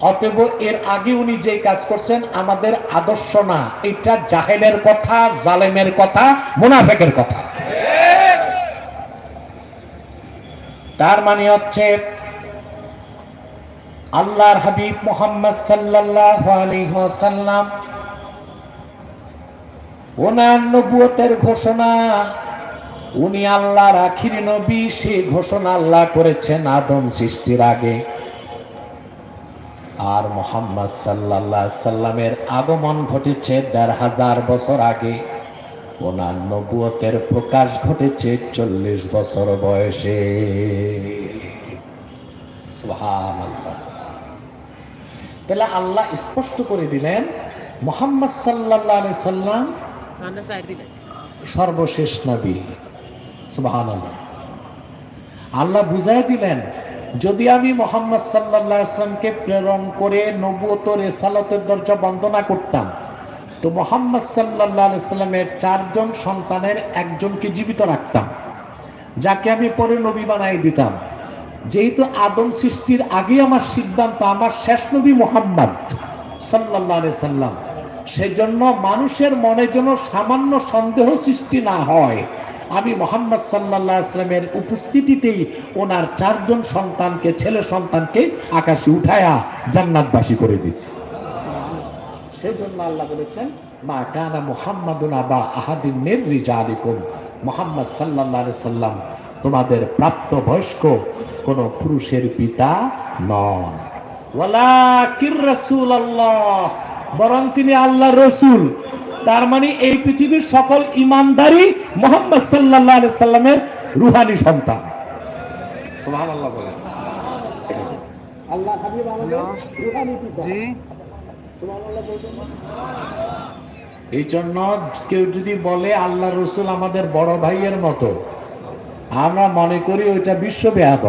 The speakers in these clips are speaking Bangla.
অতএব এর আগে উনি যে কাজ করছেন, আমাদের আদর্শ না। এটা জাহেলের কথা, জালেমের কথা, মুনাফেকের কথা। তার মানে হচ্ছে, আল্লাহর হাবিব মোহাম্মদ ওয়াসাল্লাম ওনার নবুয়তের ঘোষণা, উনি আল্লাহর আখির নবী সে ঘোষণা আল্লাহ করেছেন আদম সৃষ্টির আগে। আর মোহাম্মদ সাল্লাল্লাহ সাল্লামের আগমন ঘটেছে দেড় হাজার বছর আগে। ওনার নবুয়তের প্রকাশ ঘটেছে চল্লিশ বছর বয়সে। তাহলে আল্লাহ স্পষ্ট করে দিলেন মোহাম্মদ সাল্লাহ সাল্লাম সর্বশেষ নবী। সুবাহান আল্লাহ বুঝাই দিলেন যদি আমি মোহাম্মদ আসলামকে প্রেরণ করে নবুয়ত রেসালতের দরজা বন্ধ না করতাম, তো মোহাম্মদ সাল্লাহ সাল্লামের চারজন সন্তানের একজনকে জীবিত রাখতাম, যাকে আমি পরে নবী বানাই দিতাম। যেহেতু আদম সৃষ্টির আগে আমার সিদ্ধান্ত, আমার শেষ নবী মোহাম্মদ সাল্লাহ সাল্লাম সেজন্য মানুষের মনে যেন সামান্য সন্দেহ সৃষ্টি না হয়। আমি মোহাম্মদ সাল্লাহ আসলামের উপস্থিতিতেই ওনার চারজন সন্তানকে, ছেলে সন্তানকে আকাশে উঠায়া জান্নাতবাসী করে দিছি সেই জন্য আল্লাহ বলেছেন, মা কানা মুহাম্মাদুন আবা মির রিজালিকুম। মুহাম্মদ আলাইহি সাল্লাম তোমাদের প্রাপ্ত বয়স্ক কোন পুরুষের পিতা নন। ওয়ালাকির রাসূলুল্লাহ, বরং তিনি আল্লাহ রাসূল। তার মানে এই পৃথিবীর সকল ইমানদারি মোহাম্মদ সাল্লাল্লাহু আলাইহি সাল্লামের রুহানি সন্তান। সুবহানাল্লাহ বলে আল্লাহ হাবিব আমাদের রুহানি পিতা জি। এই জন্য কেউ যদি বলে আল্লাহ রসুল আমাদের বড় ভাইয়ের মতো আমরা মনে করি ওইটা বিশ্বব্যাপ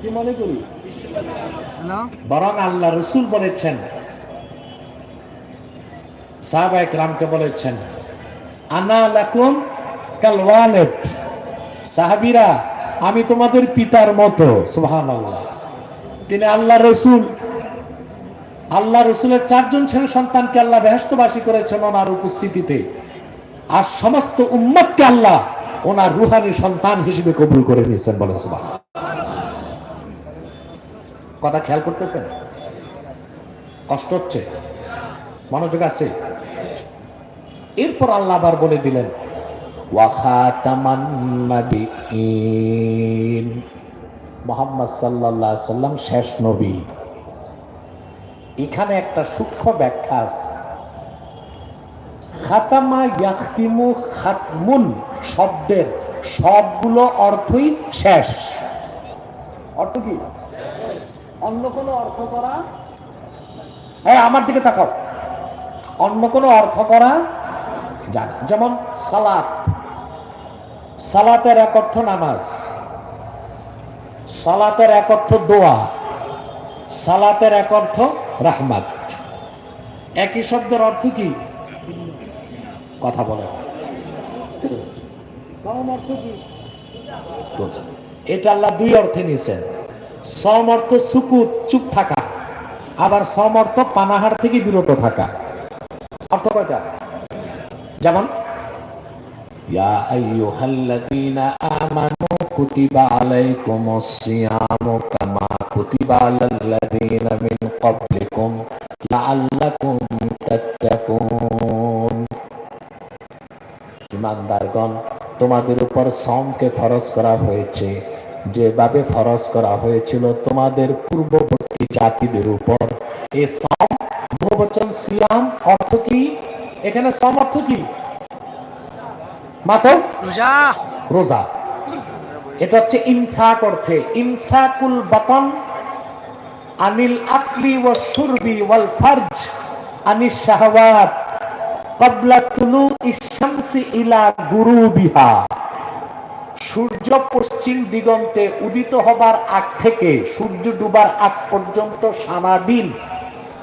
কি মনে করি? বরং আল্লাহ রসুল বলেছেন সাহাবায়ে রামকে বলেছেন, আনা লাকুম কাল সাহাবীরা, আমি তোমাদের পিতার মতো। সুবহানাল্লাহ। তিনি আল্লাহ রসুল। আল্লাহ রসুলের চারজন ছেলে সন্তানকে আল্লাহ বেহস্তবাসী করেছেন ওনার উপস্থিতিতে। আর সমস্ত উম্মতকে আল্লাহ ওনার রুহানি সন্তান হিসেবে কবুল করে নিয়েছেন বলে সুবাহ কথা খেয়াল করতেছেন? কষ্ট হচ্ছে? মনোযোগ আছে? এরপর আল্লাহ আবার বলে দিলেন মোহাম্মদ সাল্লাল্লাহু সাল্লাম শেষ নবী। এখানে একটা সূক্ষ্ম ব্যাখ্যা আছে। খাতামা ইয়াখতিমু খাতমুন, শব্দের সবগুলো অর্থই শেষ। অর্থ কি? অন্য কোনো অর্থ করা? হ্যাঁ আমার দিকে তাকাও। অন্য কোনো অর্থ করা যায় না। যেমন সালাত। সালাতের এক অর্থ নামাজ। সালাতের এক অর্থ দোয়া। সালাতের এক অর্থ রাহমাত। একই শব্দের অর্থ কি? কথা বলে এটা আল্লাহ দুই অর্থে নিয়েছেন। সম অর্থ সুকুত, চুপ থাকা। আবার সম অর্থ পানাহার থেকে বিরত থাকা। অর্থ কয়টা? যেমন, ইয়া আইয়ুহাল্লাযীনা আমানু কুতিবা আলাইকুমুস সিয়ামু কামা কুতিবা আলাল্লাযীনা মিন ক্বাবলিকুম লাআল্লাকুম তাত্তাকুন। ইমানদারগণ, তোমাদের উপর সমকে ফরজ করা হয়েছে। যেভাবে ফরজ করা হয়েছিল তোমাদের পূর্ববর্তী জাতিদের উপর। এ সম বহুবচন সিয়াম অর্থ কি? এখানে সম অর্থ কি? মাত্র রোজা। রোজা। এটা হচ্ছে ইনসাক অর্থে। ইনসাকুল বাতন আনিল আকলি ওয়া সুরবি ওয়াল ফারজ আনিস শাহওয়াত ক্বাবলা তুলু ইশ-শামসি ইলা গুরুবিহা। সূর্য পশ্চিম দিগন্তে উদিত হবার আগ থেকে সূর্য ডুবার আগ পর্যন্ত সারাদিন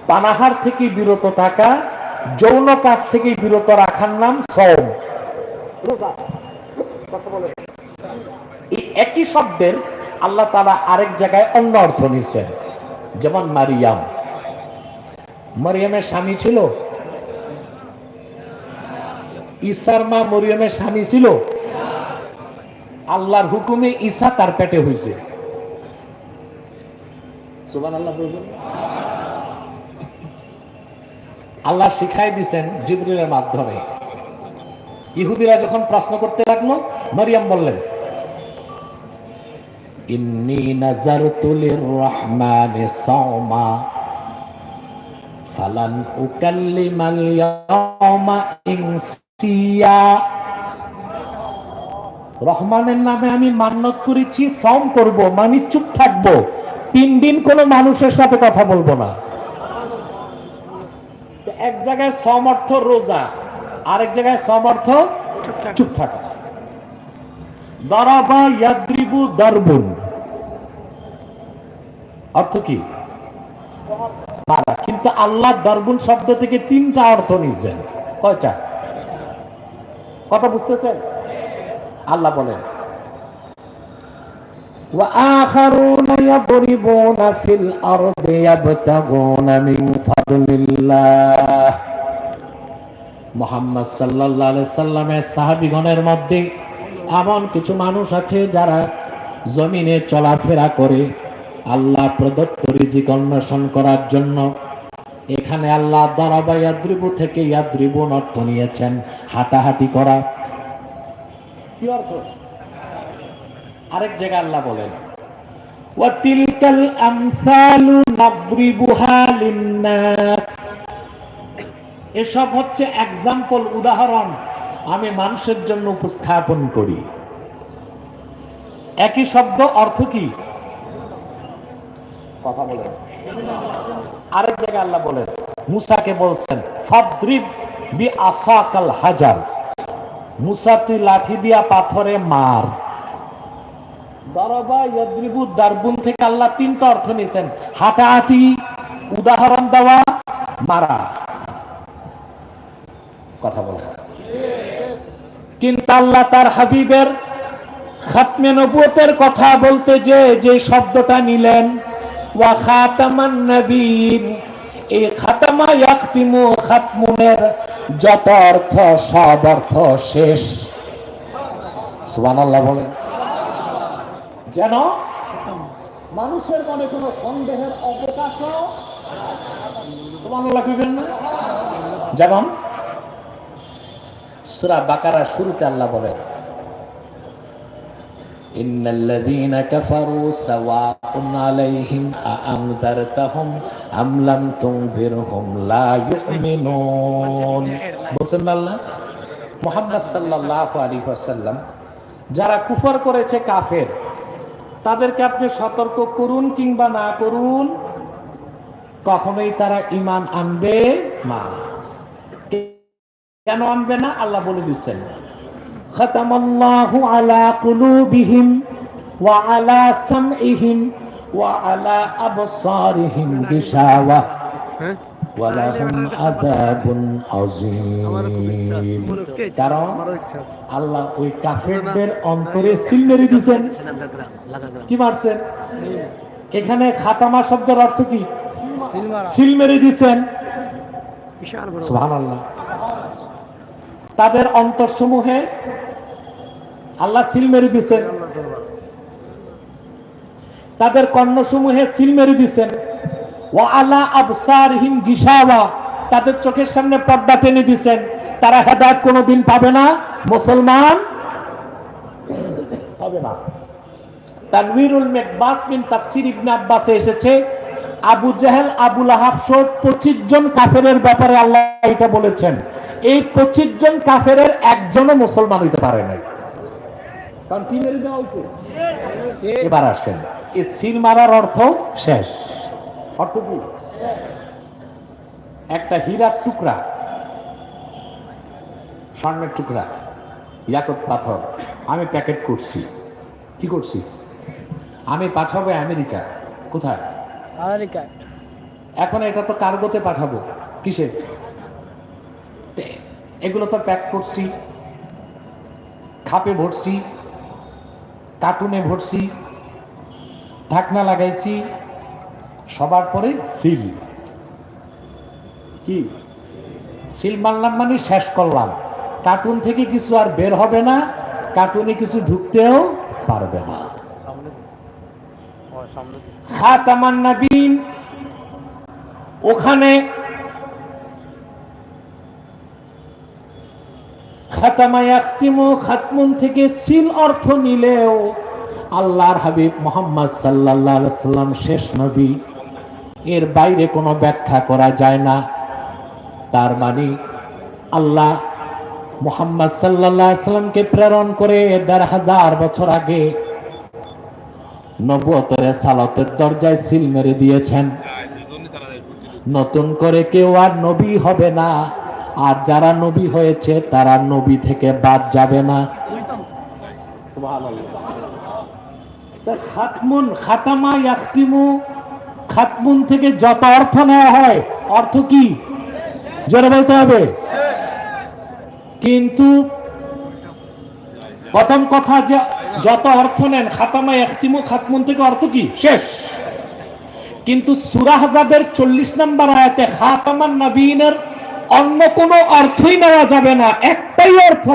পানাহার থেকে বিরত থাকা যৌন কাজ থেকে বিরত রাখার নাম সম এই একই শব্দের আল্লাহ তালা আরেক জায়গায় অন্য অর্থ নিচ্ছেন যেমন মারিয়াম। মারিয়ামের স্বামী ছিল? ঈসার মা মরিয়মের স্বামী ছিল? আল্লাহর হুকুমে ঈশা তার পেটে হয়েছে সুবান আল্লাহ আল্লাহ শিখাই দিছেন জিবরিলের মাধ্যমে। ইহুদিরা যখন প্রশ্ন করতে লাগল, মারিয়াম বললেন রহমানের নামে আমি মান্যত করেছি সম করব মানে চুপ থাকব। তিন দিন কোনো মানুষের সাথে কথা বলব না। এক জায়গায় সমর্থ রোজা আরেক জায়গায় সমর্থ চুপ থাকা দরাবা ইয়াদ্রিবু দারবুন। অর্থ কি? মারা কিন্তু আল্লাহ দারবুন শব্দ থেকে তিনটা অর্থ নিচ্ছেন। কয়টা? কথা বুঝতেছেন? আল্লাহ বলেন وآخرون يضربون في الأرض يبتغون من فضل الله মোহাম্মদ সাল্লাল্লাহু আলাইহি সাল্লামের সাহাবীগণের মধ্যে এমন কিছু মানুষ আছে যারা জমিনে চলাফেরা করে আল্লাহ প্রদত্ত রিজিক অন্বেষণ করার জন্য এখানে আল্লাহ দারাবা ইয়াদ্রিবু থেকে ইয়াদ্রিবুন অর্থ নিয়েছেন হাঁটাহাঁটি করা কি অর্থ আরেক জায়গায় আল্লাহ বলেন ওয়াতিলকাল আমসালু নাদরিবুহা লিন্নাস। এসব হচ্ছে এক্সাম্পল উদাহরণ, আমি মানুষের জন্য উপস্থাপন করি। একই শব্দ অর্থ কি? কথা বলেন। আরেক জায়গায় আল্লাহ বলেন, মুসাকে বলছেন, ফাদ্রিব বি আসাকাল হাজার। মুসা, তুই লাঠি দিয়া পাথরে মার। দারাবা ইয়াদ্রিবু, দারবুন থেকে আল্লাহ তিনটা অর্থ নিয়েছেন। উদাহরণ দেওয়া, মারা। কথা বলে কিন্তু আল্লাহ তার হাবিবের খাতমে নবুয়তের কথা বলতে যে যে শব্দটা নিলেন, ওয়া খাতামান নবীন এই খাতামা ইয়াখতিমু খাতমুনের যত অর্থ, সব অর্থ শেষ। সুবহানাল্লাহ বলেন। যেন মানুষের মনে কোনো সন্দেহের অবকাশও সুবহানাল্লাহ কইবেন না যেমন সূরা বাকারা শুরুতে আল্লাহ বলেন إن الذين كفروا سواء عليهم أأنذرتهم أم لم تنذرهم لا يؤمنون বলছেন না আল্লাহ মোহাম্মদ সাল্লাল্লাহু আলাইহি ওয়াসাল্লাম যারা কুফর করেছে কাফের তাদেরকে আপনি সতর্ক করুন কিংবা না করুন, কখনোই তারা ইমান আনবে না। কেন আনবে না? আল্লাহ বলে দিচ্ছেন, খতামাল্লাহু আলা আলা আলা হ্যাঁ? ওয়ালাহুম আযাবুন আযীম। কারণ আল্লাহ ওই কাফেরদের অন্তরে সিল মেরে দিচ্ছেন কি মারছেন? এখানে খাতামা শব্দের অর্থ কি? সিল মেরে। সুবহানাল্লাহ। তাদের অন্তরসমূহে আল্লাহ সিল মেরে দিয়েছেন। তাদের কর্ণসমূহে সিল মেরে তাদের চোখের সামনে পর্দা টেনে দিছেন। তারা হেদায়ত কোনোদিন পাবে না, মুসলমান হবে না। পঁচিশ জন ব্যাপারে আল্লাহ বলেছেন। এই পঁচিশ জন কাফেরের একজনও মুসলমান হইতে পারে নাই। মারার অর্থ শেষ। একটা হীরার টুকরা স্বর্ণের টুকরা ইয়াকত পাথর আমি প্যাকেট করছি। কি করছি? আমি পাঠাবো আমেরিকা। কোথায়? আমেরিকায় এখন এটা তো কার্গোতে পাঠাবো। কিসে? এগুলো তো প্যাক করছি খাপে ভরছি কার্টুনে ভরছি ঢাকনা লাগাইছি সবার পরে সিল। কি? সিল মারলাম মানে শেষ করলাম। কার্টুন থেকে কিছু আর বের হবে না, কার্টুনে কিছু ঢুকতেও পারবে না। ওখানে খাতামা খাতমুন থেকে সিল অর্থ নিলেও আল্লাহর হাবিব মোহাম্মদ আলাইহি সাল্লাম শেষ নবী। এর বাইরে কোনো ব্যাখ্যা করা যায় না। তার মানে আল্লাহ মোহাম্মদ আলাইহি সাল্লামকে প্রেরণ করে দেড় হাজার বছর আগে নবুয়তের সালাতের দরজায় সিল মেরে দিয়েছেন। নতুন করে কেউ আর নবী হবে না। আর যারা নবী হয়েছে, তারা নবী থেকে বাদ যাবে না। খাতমুন, খাতামা ইয়াখতিমু খাতমুন থেকে যত অর্থ নেওয়া হয়, অর্থ কি? জোরে বলতে হবে। কিন্তু প্রথম কথা যে যত অর্থ নেন, খাতামা ইয়াখতিমু খাতমুন থেকে অর্থ কি? শেষ। কিন্তু সুরা হাজাবের চল্লিশ নম্বর আয়াতে খাতামান নবীনের অন্য কোনো অর্থই নেওয়া যাবে না, একটাই অর্থ।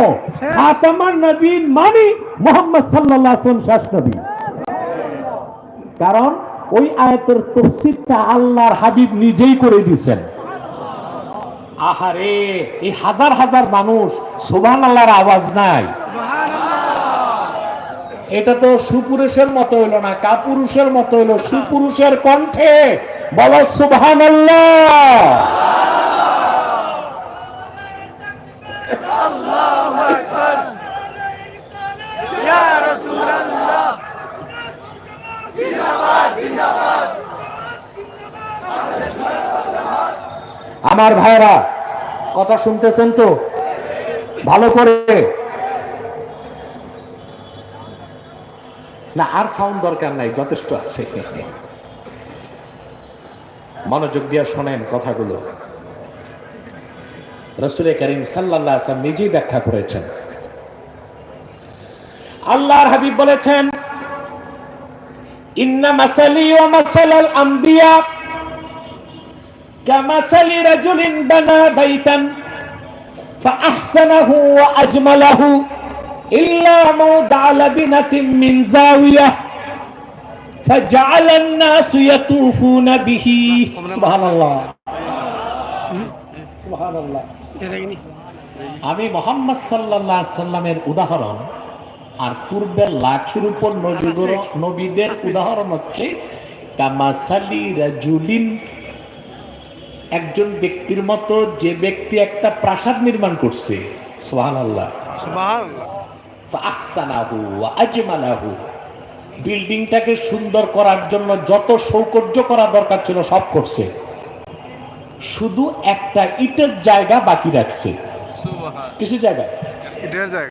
খাতামান নবীন মানে মোহাম্মদ আলাইহি শেষ নবী। কারণ আয়াতের তফসিরটা আল্লাহর হাবিব নিজেই করে দিছেন আহারে এই হাজার হাজার মানুষ সুবান আল্লাহর আওয়াজ নাই। এটা তো সুপুরুষের মতো হইল না কাপুরুষের মতো হইল সুপুরুষের কণ্ঠে বলো সুবহান আমার ভাইরা কথা শুনতেছেন তো? ভালো করে। না, আর সাউন্ড দরকার নাই, যথেষ্ট আছে। মনোযোগ দিয়ে শোনেন কথাগুলো। রসুল করিম সাল্লাল্লাহু আলাইহি ওয়াসাল্লাম নিজেই ব্যাখ্যা করেছেন। আল্লাহর হাবিব বলেছেন ইন্না মাসালি ওয়া মাসালাল আম্বিয়া كمثل رجل بنى بيتا فأحسنه وأجمله إلا موضع لبنة من زاوية فجعل الناس يطوفون به سبحان الله سبحان الله আমি মোহাম্মদ সাল্লাহ সাল্লামের উদাহরণ আর পূর্বের লাখের উপর নবীগুলো- নবীদের উদাহরণ হচ্ছে কামাসালি রাজুলিন একজন ব্যক্তির মতো যে ব্যক্তি একটা প্রাসাদ নির্মাণ করছে। বিল্ডিংটাকে সুন্দর করার জন্য যত সৌকর্য করা দরকার ছিল সব করছে। শুধু একটা ইটের জায়গা বাকি রাখছে। কিছু জায়গা? ইটের জায়গা।